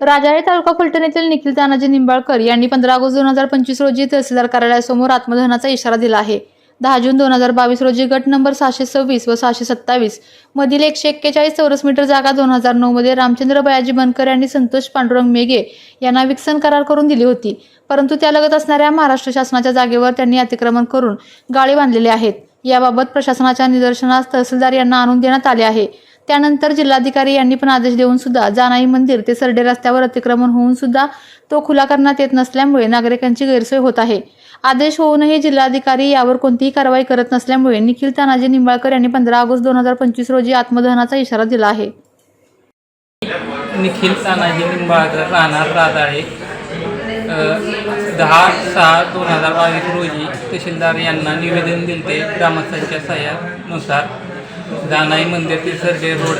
राजाळे तालुका फलटण येथील निखिल तानाजी निंबाळकर यांनी पंधरा ऑगस्ट दोन हजार पंचवीस रोजी तहसीलदार कार्यालयासमोर आत्मदहनाचा इशारा दिला आहे. दहा जून दोन हजार बावीस रोजी गट नंबर सहाशे सव्वीस व सहाशे सत्तावीस मधील एकशे एक्केचाळीस चौरस मीटर जागा दोन हजार नऊ मध्ये रामचंद्र बयाजी बनकर यांनी संतोष पांडुरंग मेघे यांना विकसन करार करून दिली होती. परंतु त्यालगत असणाऱ्या महाराष्ट्र शासनाच्या जागेवर त्यांनी अतिक्रमण करून गाळे बांधलेले आहेत. याबाबत प्रशासनाच्या निदर्शनास तहसीलदार यांना आणून देण्यात आले आहे. त्यानंतर जिल्हाधिकारी यांनी पण आदेश देऊन सुद्धा जानाई मंदिर ते सरडे रस्त्यावर अतिक्रमण होऊन सुद्धा तो खुला करण्यात येत नसल्यामुळे नागरिकांची गैरसोय होत आहे. आदेश होऊनही जिल्हाधिकारी यावर कोणतीही कारवाई करत नसल्यामुळे निखिल तानाजी निंबाळकर यांनी पंधरा ऑगस्ट दोन हजार पंचवीस रोजी आत्मदहनाचा इशारा दिला आहे. निखिल तानाजी निंबाळकर राहणार राजाळे दहा सहा दोन हजार बावीस रोजी तहसीलदार यांना निवेदन दिले ग्रामस्थांच्या सह्यानुसार. जानाई मंदिर ते सरडे रोड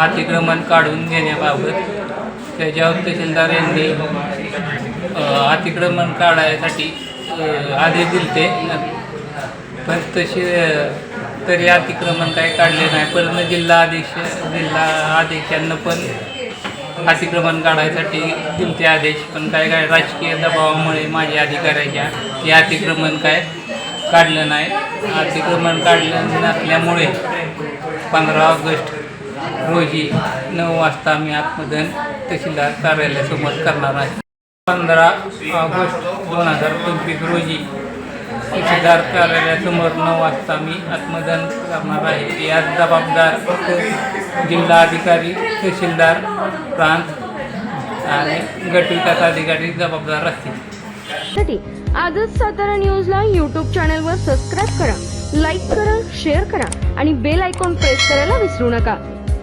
अतिक्रमण काढून घेण्याबाबत त्याच्यावर तहसीलदार यांनी अतिक्रमण काढायसाठी आदेश दिलते. पण तसे तरी अतिक्रमण काही काढले नाही. परंतु जिल्हा अध्यक्ष जिल्हा अध्यक्षांना पण अतिक्रमण काढायसाठी दिलते आदेश. पण काय काय राजकीय दबावामुळे माझ्या अधिकाऱ्याच्या हे अतिक्रमण काय काढलं नाही. अतिक्रमण काढलं नसल्यामुळे पंधरा ऑगस्ट रोजी नऊ वाजता मी आत्मदन तहसीलदार कार्यालयासमोर करणार आहे. पंधरा ऑगस्ट दोन हजार पंचवीस रोजी तहसीलदार कार्यालयासमोर नऊ वाजता मी आत्मदन करणार आहे. यात जबाबदार जिल्हा अधिकारी तहसीलदार प्रांत आणि गटविकास अधिकारी जबाबदार असतील. साठी आजच सातारा न्यूजला यूट्यूब चॅनलवर सबस्क्राईब करा लाईक करा शेअर करा आणि बेल आयकॉन प्रेस करायला विसरू नका.